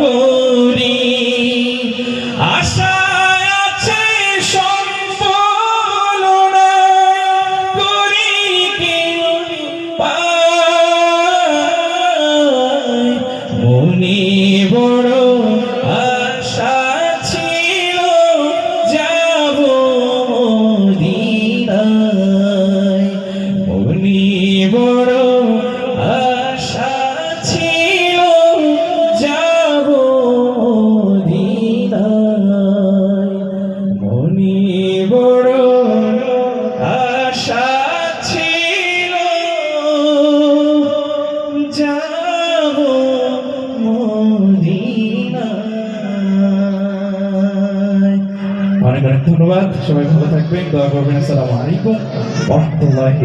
করি। আশা আছে সম্বল করি পায়? মনে বড় আশা ছিল যাব মদিনায়। মনে বড় মনে বড় আশা ছিল। যাব অনেক অনেক ধন্যবাদ। সবাই ভালো থাকবেন। দোয়া করবেন। আসসালামু আলাইকুম। রাহমাতুল্লাহি